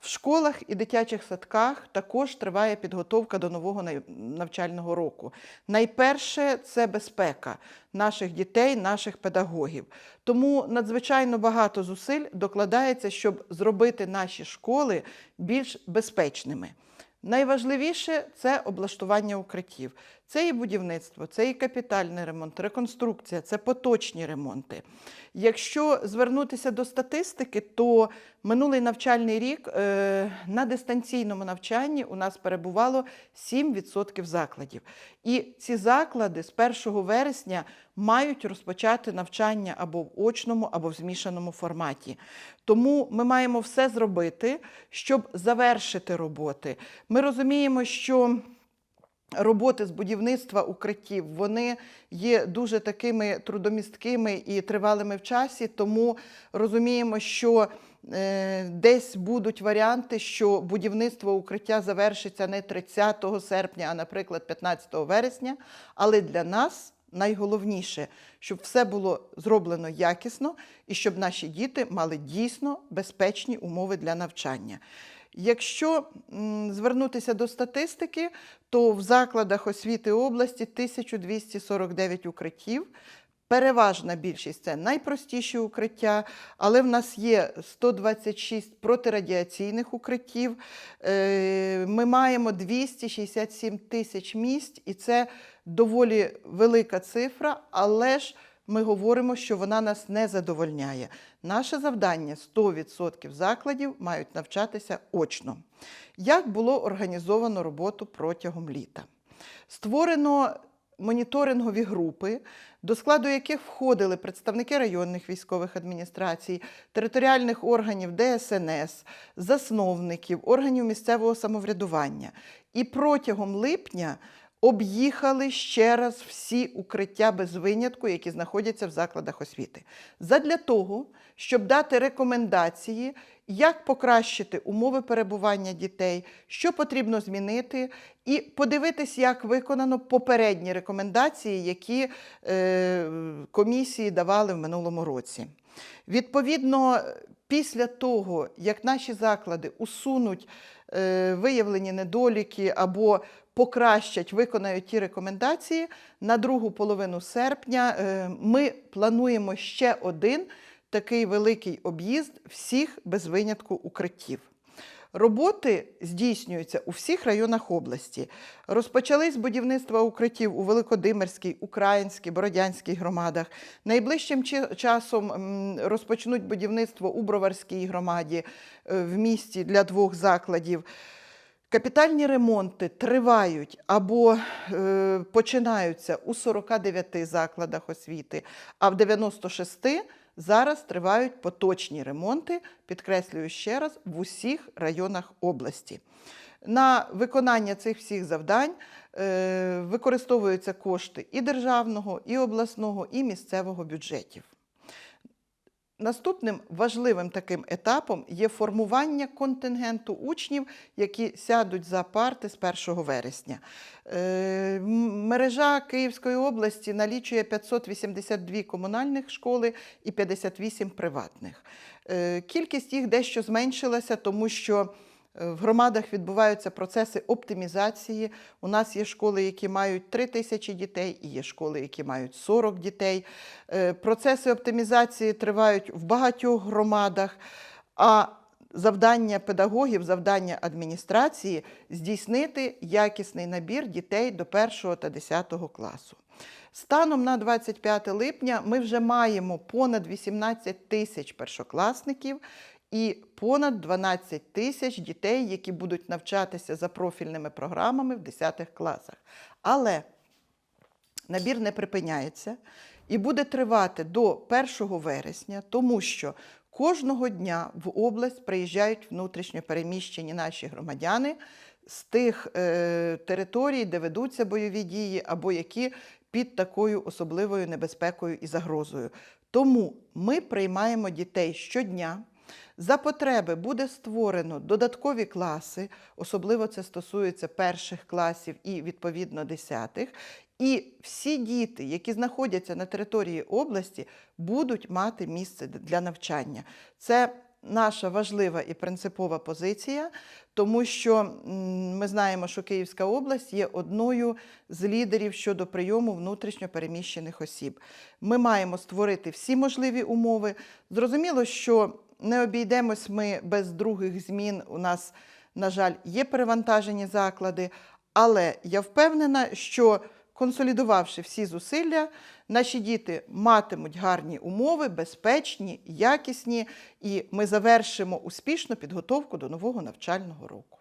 В школах і дитячих садках також триває підготовка до нового навчального року. Найперше це безпека наших дітей, наших педагогів. Тому надзвичайно багато зусиль докладається, щоб зробити наші школи більш безпечними. Найважливіше це облаштування укриттів. Це і будівництво, це і капітальний ремонт, реконструкція, це поточні ремонти. Якщо звернутися до статистики, то минулий навчальний рік е, на дистанційному навчанні у нас перебувало 7% закладів. І ці заклади з 1 вересня мають розпочати навчання або в очному, або в змішаному форматі. Тому ми маємо все зробити, щоб завершити роботи. Ми розуміємо, що роботи з будівництва укриттів вони є дуже такими трудомісткими і тривалими в часі, тому розуміємо, що е, десь будуть варіанти, що будівництво укриття завершиться не 30 серпня, а, наприклад, 15 вересня. Але для нас найголовніше, щоб все було зроблено якісно і щоб наші діти мали дійсно безпечні умови для навчання. Якщо звернутися до статистики, то в закладах освіти області 1249 укриттів. Переважна більшість це найпростіші укриття, але в нас є 126 протирадіаційних укриттів. Е, Ми маємо 267 тисяч місць, і це доволі велика цифра, але ж ми говоримо, що вона нас не задовольняє. Наше завдання 100% закладів мають навчатися очно. Як було організовано роботу протягом літа? Створено моніторингові групи, до складу яких входили представники районних військових адміністрацій, територіальних органів ДСНС, засновників, органів місцевого самоврядування. І протягом липня об'їхали ще раз всі укриття без винятку, які знаходяться в закладах освіти. Задля того, щоб дати рекомендації, як покращити умови перебування дітей, що потрібно змінити, і подивитись, як виконано попередні рекомендації, які е, комісії давали в минулому році. Відповідно, після того, як наші заклади усунуть е, виявлені недоліки або покращать, виконають ті рекомендації, на другу половину серпня е, ми плануємо ще один такий великий об'їзд всіх без винятку укриттів. Роботи здійснюються у всіх районах області. Розпочались будівництва укриттів у Великодимирській, Українській, Бородянській громадах. Найближчим часом розпочнуть будівництво у Броварській громаді е, в місті для двох закладів. Капітальні ремонти тривають або е, починаються у 49 закладах освіти, а в 96 зараз тривають поточні ремонти, підкреслюю ще раз, в усіх районах області. На виконання цих всіх завдань е, використовуються кошти і державного, і обласного, і місцевого бюджетів. Наступним важливим таким етапом є формування контингенту учнів, які сядуть за парти з 1 вересня. Е, Мережа Київської області налічує 582 комунальних школи і 58 приватних. Е, Кількість їх дещо зменшилася, тому що В громадах відбуваються процеси оптимізації. У нас є школи, які мають 3 тисячі дітей, і є школи, які мають 40 дітей. Е, Процеси оптимізації тривають в багатьох громадах. А завдання педагогів, завдання адміністрації здійснити якісний набір дітей до 1 та 10 класу. Станом на 25 липня ми вже маємо понад 18 тисяч першокласників і понад 12 тисяч дітей, які будуть навчатися за профільними програмами в 10 класах. Але набір не припиняється і буде тривати до 1 вересня, тому що кожного дня в область приїжджають внутрішньо переміщені наші громадяни з тих е, територій, де ведуться бойові дії, або які під такою особливою небезпекою і загрозою. Тому ми приймаємо дітей щодня. За потреби буде створено додаткові класи, особливо це стосується перших класів і відповідно десятих. І всі діти, які знаходяться на території області, будуть мати місце для навчання. Це наша важлива і принципова позиція, тому що ми знаємо, що Київська область є одною з лідерів щодо прийому внутрішньо переміщених осіб. Ми маємо створити всі можливі умови. Зрозуміло, що не обійдемось ми без других змін. У нас, на жаль, є перевантажені заклади, але я впевнена, що консолідувавши всі зусилля, наші діти матимуть гарні умови, безпечні, якісні, і ми завершимо успішну підготовку до нового навчального року.